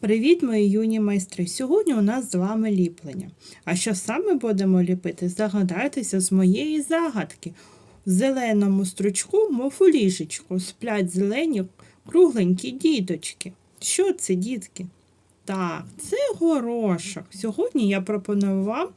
Привіт, мої юні майстри! Сьогодні у нас з вами ліплення. А що саме будемо ліпити? Загадайтеся з моєї загадки. В зеленому стручку, мов у ліжечку, сплять зелені кругленькі діточки. Що це, дітки? Так, це горошок. Сьогодні я пропоную вам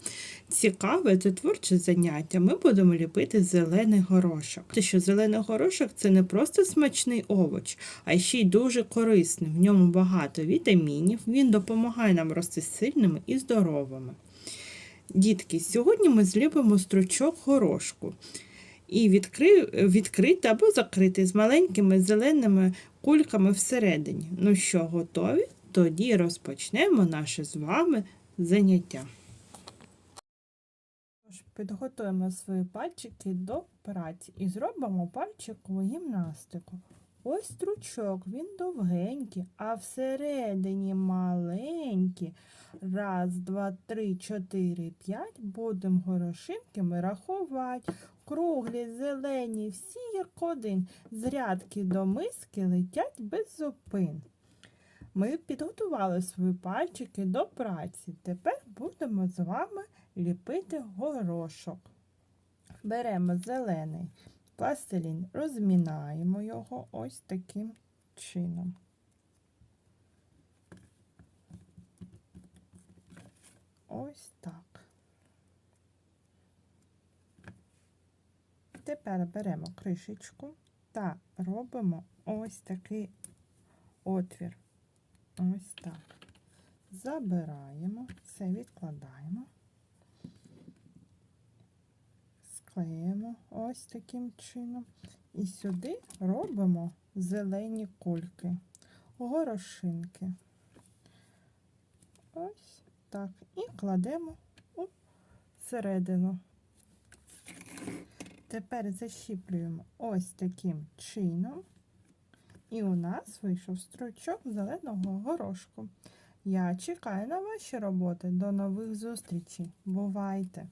цікаве та творче заняття. Ми будемо ліпити зелений горошок. Те, що зелений горошок це не просто смачний овоч, а ще й дуже корисний. В ньому багато вітамінів. Він допомагає нам рости сильними і здоровими. Дітки, сьогодні ми зліпимо стручок горошку. І відкри... відкрити або закрити з маленькими зеленими кульками всередині. Ну що, готові? Тоді розпочнемо наше з вами заняття. Підготуємо свої пальчики до праці і зробимо пальчикову гімнастику. Ось стручок, він довгенький, а всередині маленький. Раз, два, три, чотири, п'ять. Будемо горошинками рахувати. Круглі, зелені, всі як один. З рядки до миски летять без зупин. Ми підготували свої пальчики до праці. Тепер будемо з вами ліпити горошок. Беремо зелений пластилін, розмінаємо його ось таким чином. Ось так. Тепер беремо кришечку та робимо ось такий отвір. Ось так. Забираємо, це відкладаємо, склеїмо ось таким чином. І сюди робимо зелені кульки, горошинки. Ось так. І кладемо у середину. Тепер защіплюємо ось таким чином. І у нас вийшов стручок зеленого горошку. Я чекаю на ваші роботи. До нових зустрічей. Бувайте!